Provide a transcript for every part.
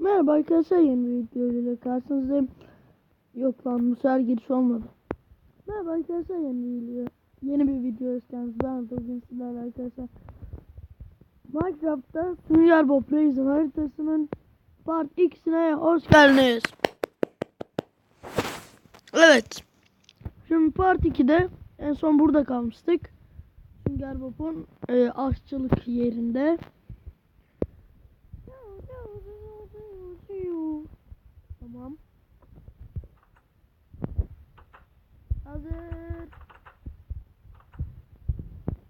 Merhaba arkadaşlar yeni bir video ile karşınızdayım. Yok lan bu sefer giriş olmadı. Merhaba arkadaşlar yeni bir video. Yeni bir video isterseniz ben bugün sizlerle arkadaşlar. Minecraft'ta Sünger Bob Raisin haritasının part 2'sine hoş geldiniz. Evet. Şimdi part 2'de en son burada kalmıştık. Sünger Bob'un e, aşçılık yerinde. Tamam. Hazır.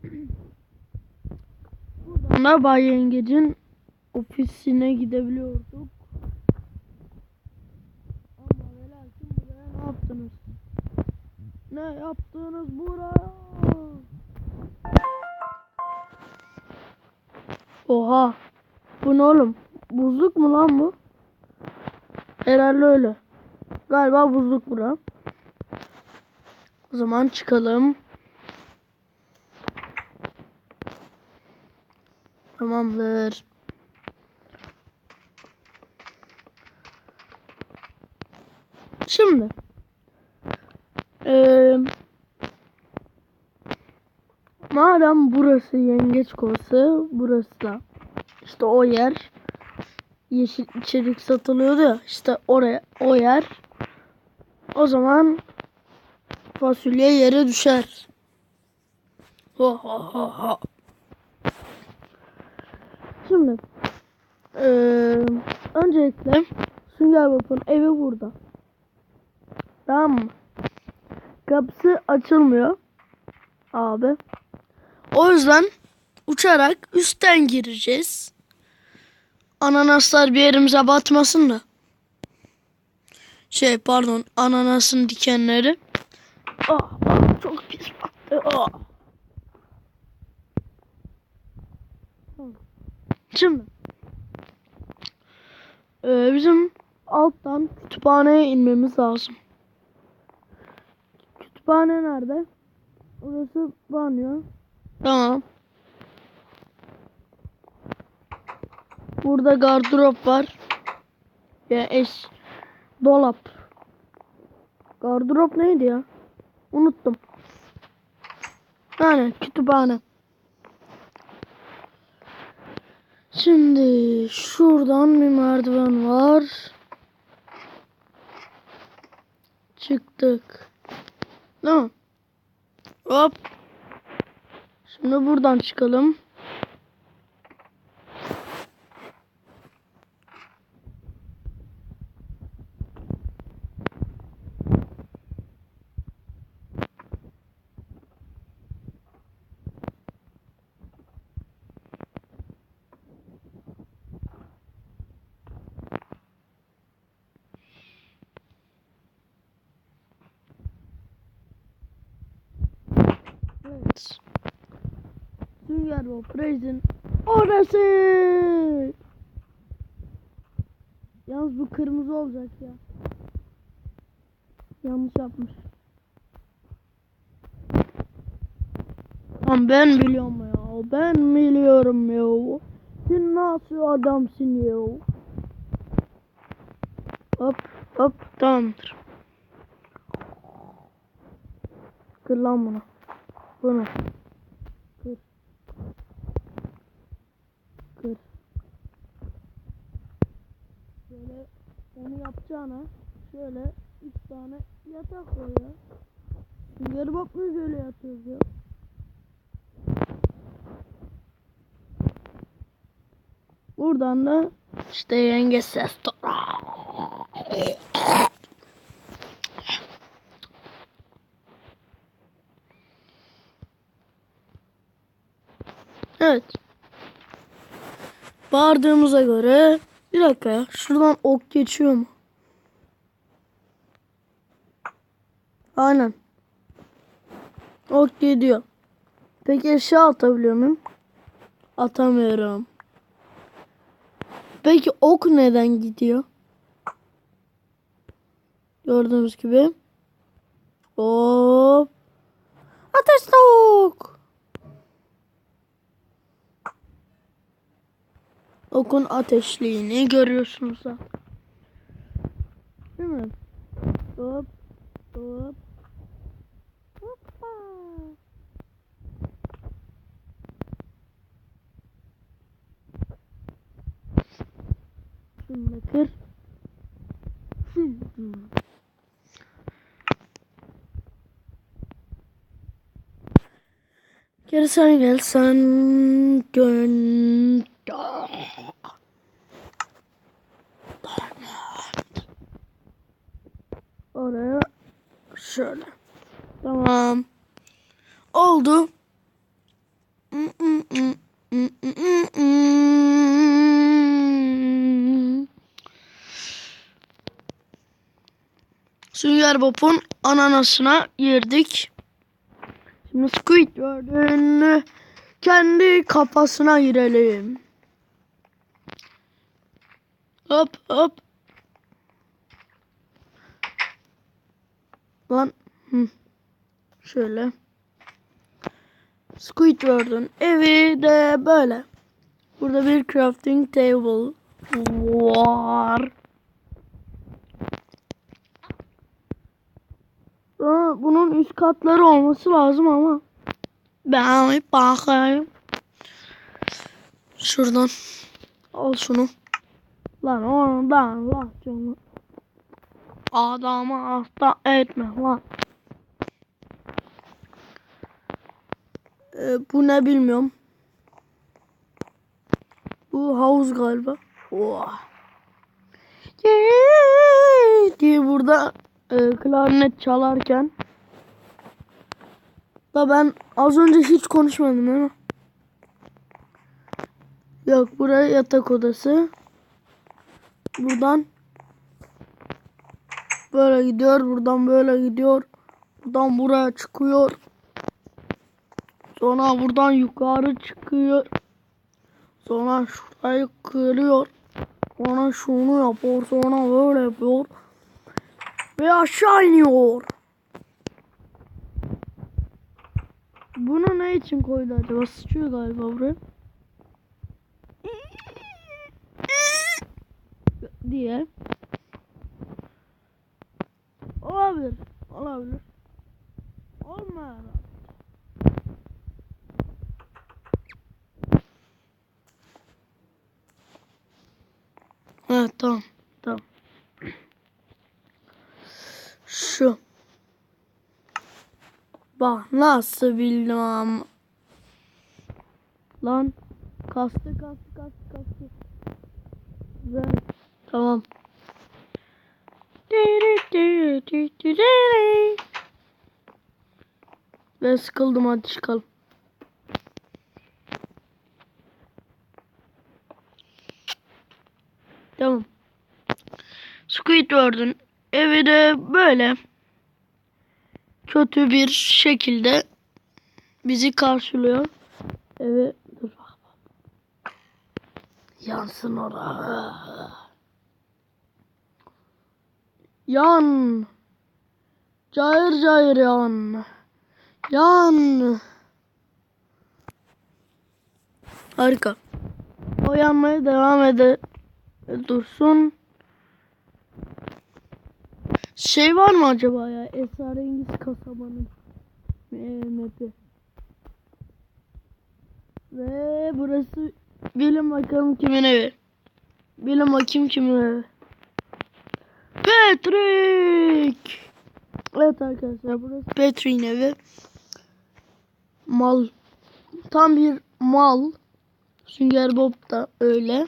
Buradan da Bay Yengeç'in ofisine gidebiliyorduk. Ama ve lakin buraya ne yaptınız? Ne yaptınız buraya? Oha. Bu ne oğlum? Buzluk mu lan bu? Herhalde öyle. Galiba buzluk bura. O zaman çıkalım. Tamamdır. Şimdi. Eee madem burası yengeç kovası, burası da işte o yer yeşil içerik satılıyordu ya işte oraya o yer o zaman fasulye yere düşer. Ho ho ho ho. Şimdi eee öncelikle Sünger Bob'un evi burada. Tamam mı? Kapısı açılmıyor. Abi. O yüzden uçarak üstten gireceğiz. Ananaslar bir yerimize batmasın da. Şey pardon ananasın dikenleri. Ah, ah çok pis battı. Ah. Şimdi e, bizim alttan kütüphaneye inmemiz lazım. Kütüphane nerede? Orası banyo. Tamam. Burada gardırop var. Ya eş dolap. Gardırop neydi ya? Unuttum. Yani kütüphane. Şimdi şuradan bir merdiven var. Çıktık. Tamam. Hop. Şimdi buradan çıkalım. Evet. Sünger Bob Raisin orası. Yalnız bu kırmızı olacak ya. Yanlış yapmış. Lan ben biliyorum ya. Ben biliyorum ya. Sen nasıl adamsın ya? Hop hop tamamdır. Kır lan bunu. Bunu. Kır. Kır. Şöyle onu yapacağına şöyle üç tane yatak koy ya. Süngeri bak biz öyle yatıyoruz ya. Buradan da işte yenge ses. Evet. Bağırdığımıza göre bir dakika ya. Şuradan ok geçiyor mu? Aynen. Ok gidiyor. Peki eşya atabiliyor muyum? Atamıyorum. Peki ok neden gidiyor? Gördüğünüz gibi. Hop. Ateş ok. Okun ateşliğini görüyorsunuz da. Değil mi? Hop hop. Hoppa. Şunu da kır. Geri sen gelsen dön. Oraya şöyle. Tamam. Oldu. Sünger Bob'un ananasına girdik. Şimdi Squidward'ın kendi kafasına girelim. Hop hop. Lan. Hı. Şöyle. Squidward'ın evi de böyle. Burada bir crafting table var. Aa, bunun üst katları olması lazım ama. Ben bakayım. Şuradan. Al şunu. Lan oradan lan canım. Adamı hasta etme lan. Ee, bu ne bilmiyorum. Bu havuz galiba. Oha. diye burada e, klarnet çalarken da ben az önce hiç konuşmadım mi? Yok buraya yatak odası. Buradan böyle gidiyor. Buradan böyle gidiyor. Buradan buraya çıkıyor. Sonra buradan yukarı çıkıyor. Sonra şurayı kırıyor. Sonra şunu yapıyor. Sonra böyle yapıyor. Ve aşağı iniyor. Bunu ne için koydu acaba? Sıçıyor galiba buraya. Diye. Olabilir. Olabilir. Olmayabilir. Evet tamam. Tamam. Şu. Bak nasıl bildim ama. Lan. Kastı kastı kastı kastı. Güzel. Tamam. Ben sıkıldım hadi çıkalım. Tamam. Squidward'ın evi de böyle kötü bir şekilde bizi karşılıyor. Bak. Yansın oraya. Yan. Cayır cayır yan. Yan. Harika. O yanmaya devam ede dursun. Şey var mı acaba ya? Esrarengiz kasabanın e, map'i. Ve burası bilin bakalım kimin evi. Bilin bakayım kimin evi. Patrick. Evet arkadaşlar burası Patrick'in evi. Mal. Tam bir mal. Sünger Bob da öyle.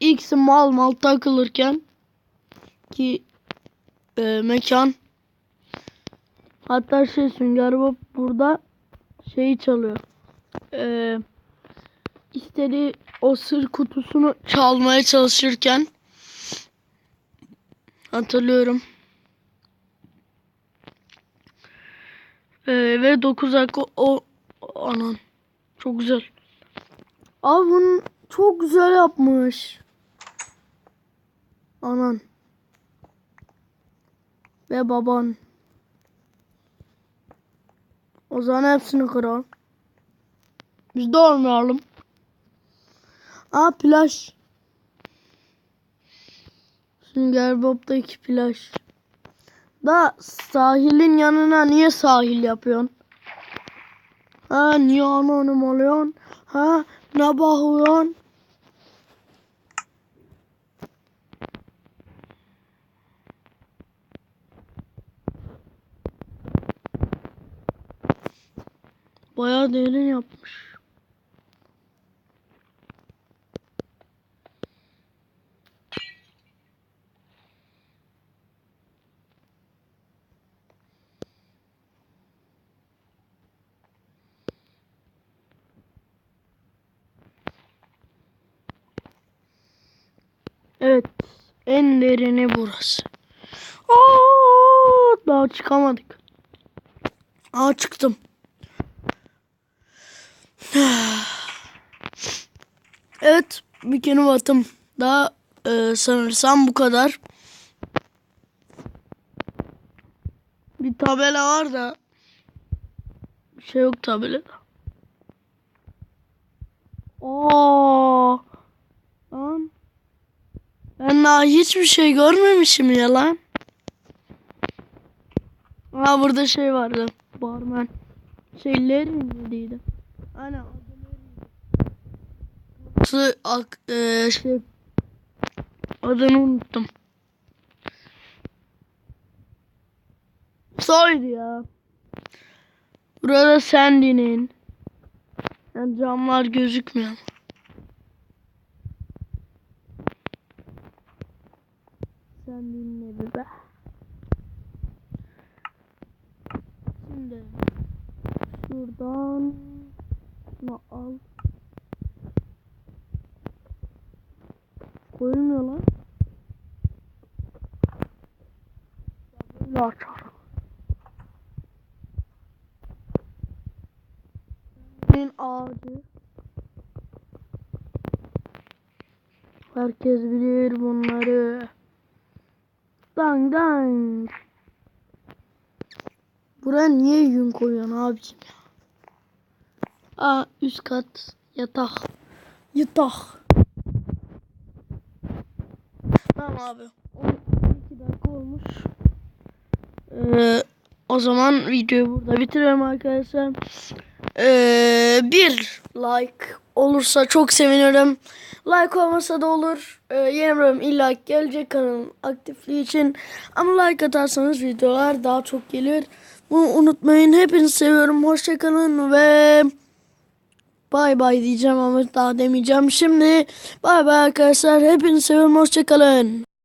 İkisi mal mal takılırken ki e, mekan hatta şey Sünger Bob burada şeyi çalıyor. E, istediği o sır kutusunu çalmaya çalışırken hatırlıyorum. E, ve 9 dakika o, anan çok güzel. Abi bunu çok güzel yapmış. Anan. Ve baban. O zaman hepsini kırar. Biz de olmayalım. Aa plaj. Sünger Bob'daki plaj. Da sahilin yanına niye sahil yapıyorsun? Ha niye anonim oluyorsun? Ha ne bakıyorsun? Bayağı derin yapmış. Evet. En derini burası. Aa, daha çıkamadık. Aa çıktım. Evet. Bikini batım. Daha e, sanırsam bu kadar. Bir tabela var da bir şey yok tabelada. Aa, lan. Ben daha hiçbir şey görmemişim ya lan. Aa burada şey vardı. Barman. Şeyler miydi? Ana adı ak e, şey adını unuttum. Soydu ya. Burada Sandy'nin. Yani camlar gözükmüyor. Sandy'nin evi be. Şimdi şuradan şunu al. Koyulmuyor lan. Böyle açarım. Benim ağacı. Herkes bilir bunları. Dang dang. Buraya niye yün koyuyorsun abicim ya? Aa üst kat yatak. Yatak. Tamam abi. 12 dakika olmuş. Ee, o zaman videoyu burada bitiriyorum arkadaşlar. Ee, bir like olursa çok sevinirim. Like olmasa da olur. Ee, yeni bölüm illa gelecek kanalın aktifliği için. Ama like atarsanız videolar daha çok gelir. Bunu unutmayın. Hepinizi seviyorum. Hoşçakalın ve bay bay diyeceğim ama daha demeyeceğim. Şimdi bay bay arkadaşlar. Hepinizi seviyorum. Hoşçakalın.